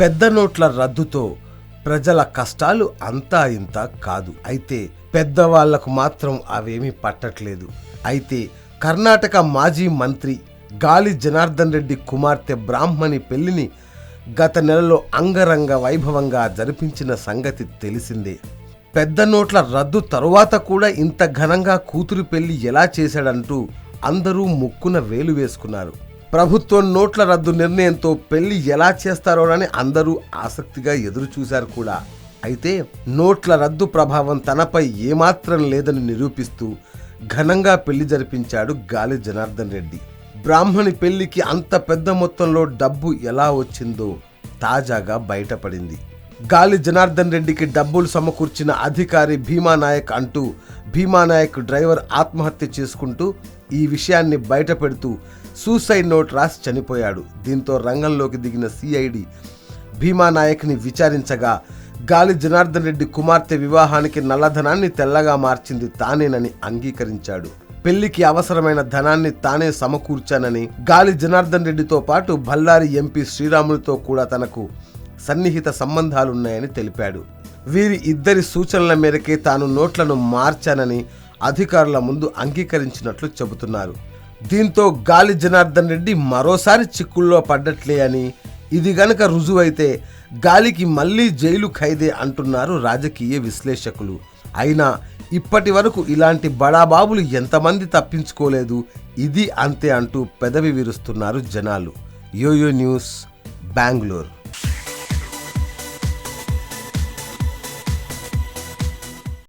పెద్ద నోట్ల రద్దుతో ప్రజల కష్టాలు అంతా ఇంత కాదు. అయితే పెద్దవాళ్ళకు మాత్రం అవేమీ పట్టట్లేదు. అయితే కర్ణాటక మాజీ మంత్రి గాలి జనార్దన్ రెడ్డి కుమార్తె బ్రాహ్మణి పెళ్ళిని గత నెలలో అంగరంగ వైభవంగా జరిపించిన సంగతి తెలిసిందే. పెద్ద నోట్ల రద్దు తరువాత కూడా ఇంత ఘనంగా కూతురు పెళ్ళి ఎలా చేశాడంటూ అందరూ ముక్కున వేలు వేసుకున్నారు. ప్రభుత్వం నోట్ల రద్దు నిర్ణయంతో పెళ్ళి ఎలా చేస్తారోనని అందరూ ఆసక్తిగా ఎదురు చూశారు కూడా. అయితే నోట్ల రద్దు ప్రభావం తనపై ఏమాత్రం లేదని నిరూపిస్తూ ఘనంగా పెళ్ళి జరిపించాడు గాలి జనార్దన్ రెడ్డి. బ్రాహ్మణి పెళ్ళికి అంత పెద్ద మొత్తంలో డబ్బు ఎలా వచ్చిందో తాజాగా బయటపడింది. గాలి జనార్దన్ రెడ్డికి డబ్బులు సమకూర్చిన అధికారి భీమానాయక్ అంటూ భీమానాయక్ డ్రైవర్ ఆత్మహత్య చేసుకుంటూ ఈ విషయాన్ని బయటపెడుతూ సూసైడ్ నోట్ రాసి చనిపోయాడు. దీంతో రంగంలోకి దిగిన సిఐడి భీమానాయక్ని విచారించగా గాలి జనార్దన్ రెడ్డి కుమార్తె వివాహానికి నల్లధనాన్ని తెల్లగా మార్చింది తానేనని అంగీకరించాడు. పెళ్ళికి అవసరమైన ధనాన్ని తానే సమకూర్చానని గాలి జనార్దన్ రెడ్డితో పాటు బళ్ళారి ఎంపీ శ్రీరాములతో కూడా తనకు సన్నిహిత సంబంధాలున్నాయని తెలిపాడు. వీరి ఇద్దరి సూచనల మేరకే తాను నోట్లను మార్చానని అధికారుల ముందు అంగీకరించినట్లు చెబుతున్నారు. దీంతో గాలి జనార్దన్ రెడ్డి మరోసారి చిక్కుల్లో పడ్డట్లే అని ఇది గనక రుజువైతే గాలికి మళ్ళీ జైలు ఖైదే అంటున్నారు రాజకీయ విశ్లేషకులు. అయినా ఇప్పటి వరకు ఇలాంటి బడాబాబులు ఎంతమంది తప్పించుకోలేదు ఇది అంతే అంటూ పెదవి విరుస్తున్నారు జనాలు. YoYo News Bengaluru.